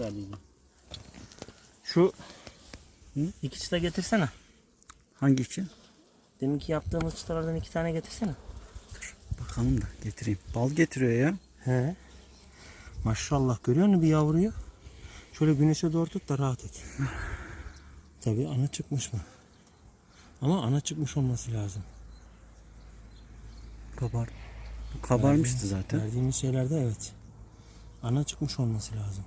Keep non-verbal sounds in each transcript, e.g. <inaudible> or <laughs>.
verdiydim. Şu iki çıta getirsene. Hangi için? Deminki yaptığımız çıtalardan iki tane getirsene. Bakalım da getireyim. Bal getiriyor ya. He. Maşallah görüyor musun bir yavruyu? Şöyle güneşe doğru tut da rahat et. Tabii ana çıkmış mı? Ama ana çıkmış olması lazım. Kabar. Kabarmıştı zaten. Verdiğimiz şeylerde evet. Ana çıkmış olması lazım.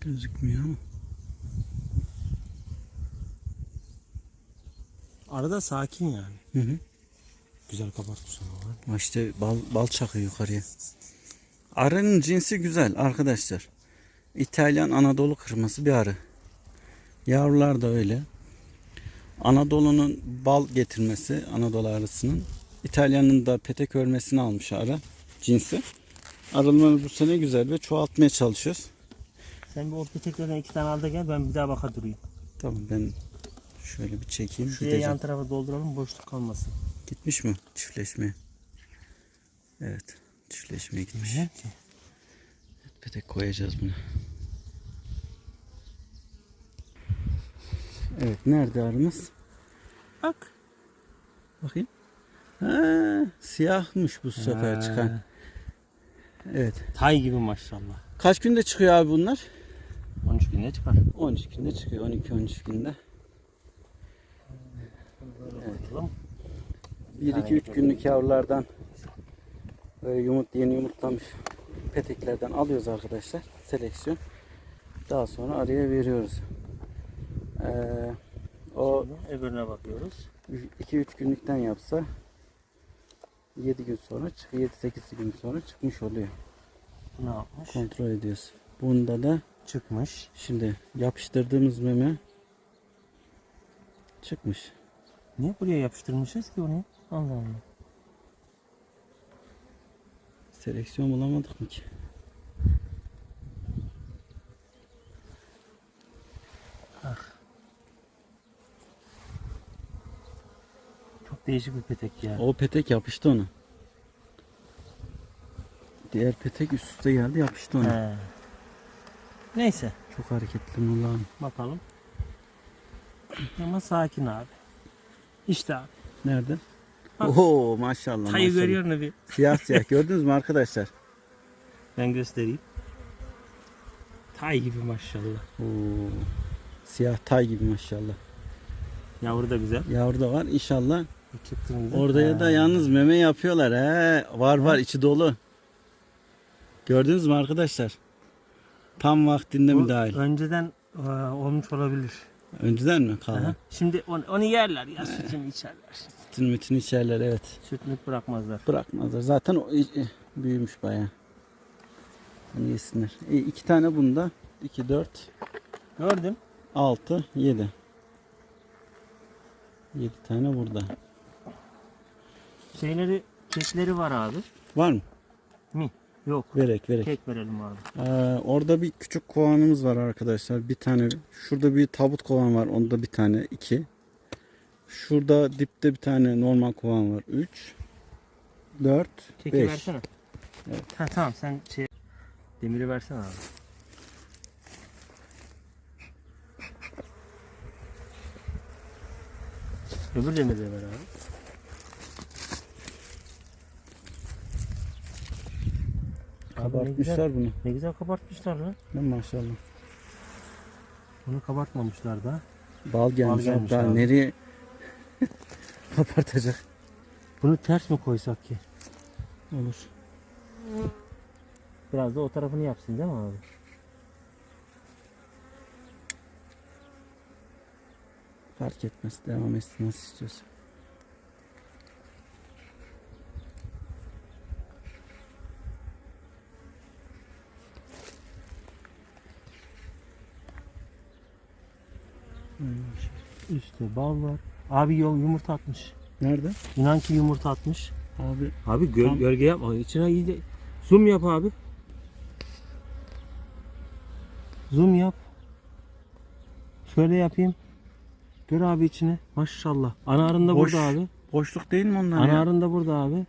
Gözükmüyor ama. Arada sakin yani. Hı hı. Güzel kabartmış ama var. İşte bal, bal çakıyor yukarıya. Arının cinsi güzel arkadaşlar. İtalyan Anadolu kırması bir arı. Yavrular da öyle. Anadolu'nun bal getirmesi Anadolu arısının. İtalya'nın da petek örmesini almış arı cinsi. Arılarımız bu sene güzel ve çoğaltmaya çalışıyoruz. Sen bir o peteklerden iki tane al da gel ben bir daha baka durayım. Tamam ben şöyle bir çekeyim. Şuraya gideceğim. yan tarafa dolduralım boşluk kalmasın. Gitmiş mi çiftleşmeye? Evet çiftleşmeye gitmiş. Niye? Petek koyacağız bunu. Evet nerede arımız? Bak. Bakayım. Ha, siyahmış bu sefer Ha. çıkan. Evet. Tay gibi maşallah. Kaç günde çıkıyor abi bunlar? 13 günde çıkar. 13 günde çıkıyor. 12-13 günde. Bakalım. 1-2-3 günlük yavrulardan böyle yumurt yeni yumurtlamış peteklerden alıyoruz arkadaşlar. Seleksiyon. Daha sonra araya veriyoruz. Ee, o Şimdi öbürüne bakıyoruz. 2-3 günlükten yapsa 7 gün sonra çık 7-8 gün sonra çıkmış oluyor. Ne yapmış? Kontrol ediyoruz. Bunda da Çıkmış. şimdi yapıştırdığımız meme çıkmış. Niye buraya yapıştırmışız ki bunu? Allah Allah. Seleksiyon bulamadık mı ki? Çok değişik bir petek ya. O petek yapıştı ona. Diğer petek üst üste geldi yapıştı ona. He. Neyse Çok hareketli Mullah'ım. bakalım. <clears throat> Ama sakin abi. İşte abi. Nerede? Bak. Oo maşallah. Tayı maşallah. görüyor musun bir? Siyah siyah <laughs> gördünüz mü arkadaşlar? Ben göstereyim. Tay gibi maşallah. Oo. Siyah tay gibi maşallah. Yavru da güzel. Yavru da var inşallah. Orada da yalnız meme yapıyorlar he. Var var içi dolu. Gördünüz mü arkadaşlar? Tam vaktinde Bu mi dahil? Önceden e, olmuş olabilir. Önceden mi Aha. kaldı? Şimdi onu, onu yerler ya sütünü içerler. Bütün bütün içerler evet. Sütünü bırakmazlar. Bırakmazlar. Zaten o i- i- büyümüş bayağı. Hani yesinler. E, iki tane bunda. 2, 4, Gördün. 6, 7. 7 tane burada. Şeyleri, kekleri var abi. Var mı? Mi? Yok. Verek verek. Kek verelim abi. Ee, orada bir küçük kovanımız var arkadaşlar. Bir tane. Şurada bir tabut kovan var. Onda bir tane. iki. Şurada dipte bir tane normal kovan var. 3 4 Keki 5 versene. Ha, tamam sen şey demiri versene abi. Öbür demiri de ver abi. Abi ne güzel, Kabartmışlar bunu. ne güzel kabartmışlar lan. Lan maşallah. Bunu kabartmamışlar da. Bal gelmiş. gelmiş Daha abi. nereye <laughs> kapartacak? Bunu ters mi koysak ki? Olur. Biraz da o tarafını yapsın değil mi abi? Fark etmez. Devam etsin nasıl istiyorsa. İşte bal var. Abi yumurta atmış. Nerede? İnan ki yumurta atmış. Abi Abi göl, Tam- gölge yapma. İçine iyice zoom yap abi. Zoom yap. Şöyle yapayım. Gör abi içine. Maşallah. Ana arın da Boş. burada abi. boşluk değil mi onlar Ana ya? da burada abi.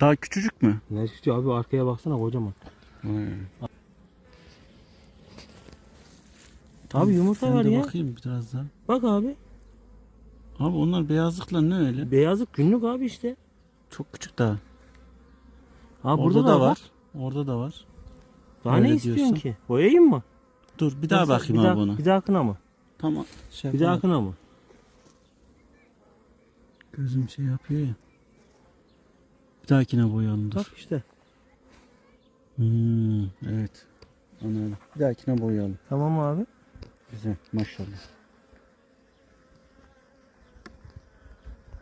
Daha küçücük mü? Ne istiyor abi arkaya baksana kocaman. Vay. Abi yumurta Ben var de ya. bakayım biraz daha. Bak abi. Abi onlar beyazlıkla ne öyle? Beyazlık günlük abi işte. Çok küçük daha. Ha Orada burada da var. Orada da var. Daha Öyle ne istiyorsun diyorsun. ki? Boyayayım mı? Dur bir daha Nasıl? bakayım bir abi daha, ona. Bir dahakına mı? Tamam. Şey Bir yapalım. dahakına mı? Gözüm şey yapıyor ya. Bir dahakine boyayalım dur. Bak işte. Hmm, evet. Anladım. Bir dahakine boyayalım. Tamam abi. Güzel maşallah.